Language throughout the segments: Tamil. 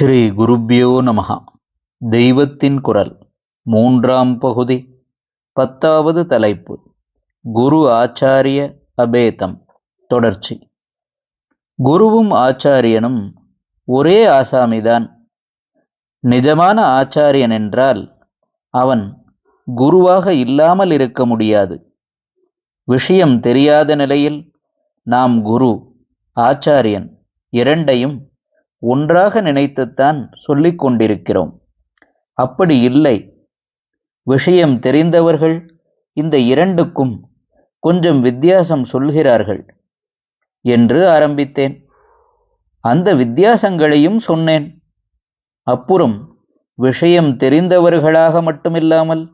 ஸ்ரீ குருப்யோ நமகா தெய்வத்தின் குரல் மூன்றாம் பகுதி. பத்தாவது தலைப்பு குரு ஆச்சாரிய அபேதம் தொடர்ச்சி. குருவும் ஆச்சாரியனும் ஒரே ஆசாமிதான். நிஜமான ஆச்சாரியன் என்றால் அவன் குருவாக இல்லாமல் இருக்க முடியாது. விஷயம் தெரியாத நிலையில் நாம் குரு ஆச்சாரியன் இரண்டையும் ஒன்றாக நினைத்துத்தான் சொல்லிக் கொண்டிருக்கிறோம். அப்படி இல்லை. விஷயம் தெரிந்தவர்கள் இந்த இரண்டுக்கும் கொஞ்சம் வித்தியாசம் சொல்கிறார்கள் என்று ஆரம்பித்தேன். அந்த வித்தியாசங்களையும் சொன்னேன். அப்புறம் விஷயம் தெரிந்தவர்களாக மட்டுமில்லாமல்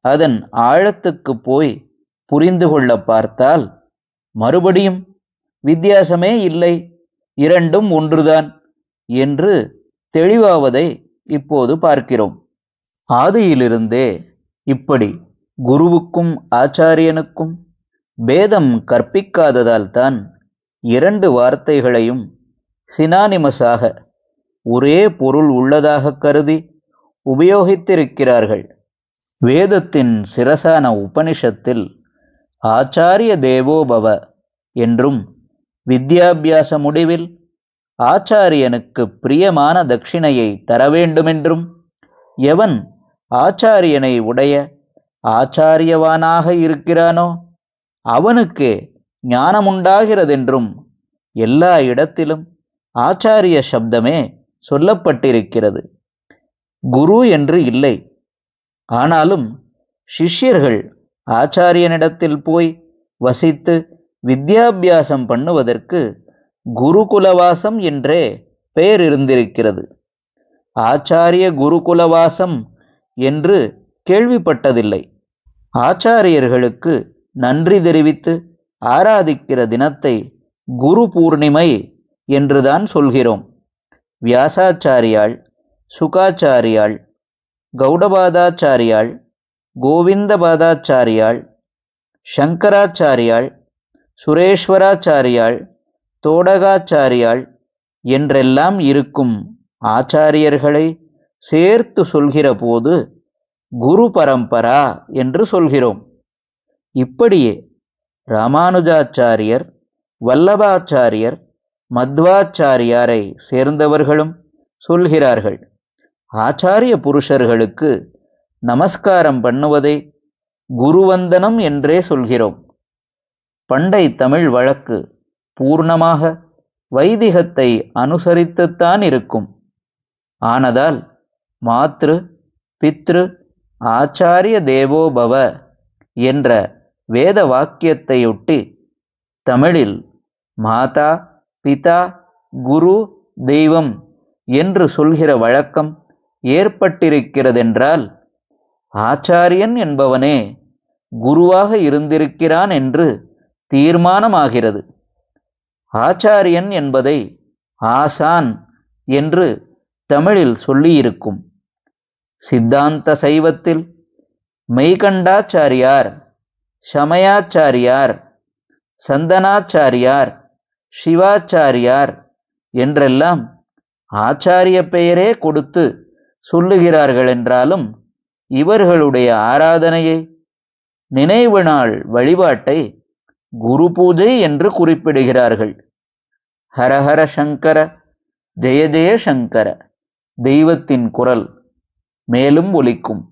அதன் ஆழத்துக்கு போய் புரிந்து கொள்ள பார்த்தால் மறுபடியும் வித்தியாசமே இல்லை. இரண்டும் ஒன்றுதான். என்று தெளிவாவதை இப்போது பார்க்கிறோம். ஆதியிலிருந்தே இப்படி குருவுக்கும் ஆச்சாரியனுக்கும் பேதம் கற்பிக்காததால் தான் இரண்டு வார்த்தைகளையும் சினானிமஸாக ஒரே பொருள் உள்ளதாக கருதி உபயோகித்திருக்கிறார்கள். வேதத்தின் சிரசான உபனிஷத்தில் ஆச்சாரிய தேவோபவ என்றும் வித்யாபியாச முடிவில் ஆச்சாரியனுக்கு பிரியமான தட்சிணையை தர வேண்டுமென்றும் எவன் ஆச்சாரியனை உடைய ஆச்சாரியவானாக இருக்கிறானோ அவனுக்கே ஞானமுண்டாகிறதென்றும் எல்லா இடத்திலும் ஆச்சாரிய சப்தமே சொல்லப்பட்டிருக்கிறது. குரு என்று இல்லை. ஆனாலும் சிஷ்யர்கள் ஆச்சாரியனிடத்தில் போய் வசித்து வித்யாபியாசம் பண்ணுவதற்கு குருகுலவாசம் என்றே பெயர் இருந்திருக்கிறது ஆச்சாரிய குருகுலவாசம் என்று கேள்விப்பட்டதில்லை. ஆச்சாரியர்களுக்கு நன்றி தெரிவித்து ஆராதிக்கிற தினத்தை குரு பூர்ணிமை என்றுதான் சொல்கிறோம். வியாசாச்சாரியாள் சுகாச்சாரியாள் கௌடபாதாச்சாரியாள் கோவிந்தபாதாச்சாரியாள் சங்கராச்சாரியாள் சுரேஸ்வராச்சாரியாள் தோடகாச்சாரியாள் என்றெல்லாம் இருக்கும் ஆச்சாரியர்களை சேர்த்து சொல்கிற போது குரு பரம்பரா என்று சொல்கிறோம். இப்படியே ராமானுஜாச்சாரியர் வல்லபாச்சாரியர் மத்வாச்சாரியாரை சேர்ந்தவர்களும் சொல்கிறார்கள். ஆச்சாரிய புருஷர்களுக்கு நமஸ்காரம் பண்ணுவதை குருவந்தனம் என்றே சொல்கிறோம். பண்டை தமிழ் வழக்கு பூர்ணமாக வைதிகத்தை அனுசரித்துத்தான் இருக்கும். ஆனதால் மாத்ரு பித்ரு ஆச்சாரிய தேவோபவ என்ற வேத வாக்கியத்தையொட்டி தமிழில் மாதா பிதா குரு தெய்வம் என்று சொல்கிற வழக்கம் ஏற்பட்டிருக்கிறதென்றால் ஆச்சாரியன் என்பவனே குருவாக இருந்திருக்கிறான் என்று தீர்மானமாகிறது. ஆச்சாரியன் என்பதை ஆசான் என்று தமிழில் சொல்லியிருக்கும். சித்தாந்த சைவத்தில் மெய்கண்டாச்சாரியார் சமயாச்சாரியார் சந்தனாச்சாரியார் சிவாச்சாரியார் என்றெல்லாம் ஆச்சாரிய பெயரே கொடுத்து சொல்லுகிறார்கள் என்றாலும் இவர்களுடைய ஆராதனையை நினைவு நாள் வழிபாட்டை குரு பூஜை என்று குறிப்பிடுகிறார்கள். ஹரஹர சங்கர ஜெய ஜெய சங்கர தெய்வத்தின் குரல் மேலும் ஒலிக்கும்.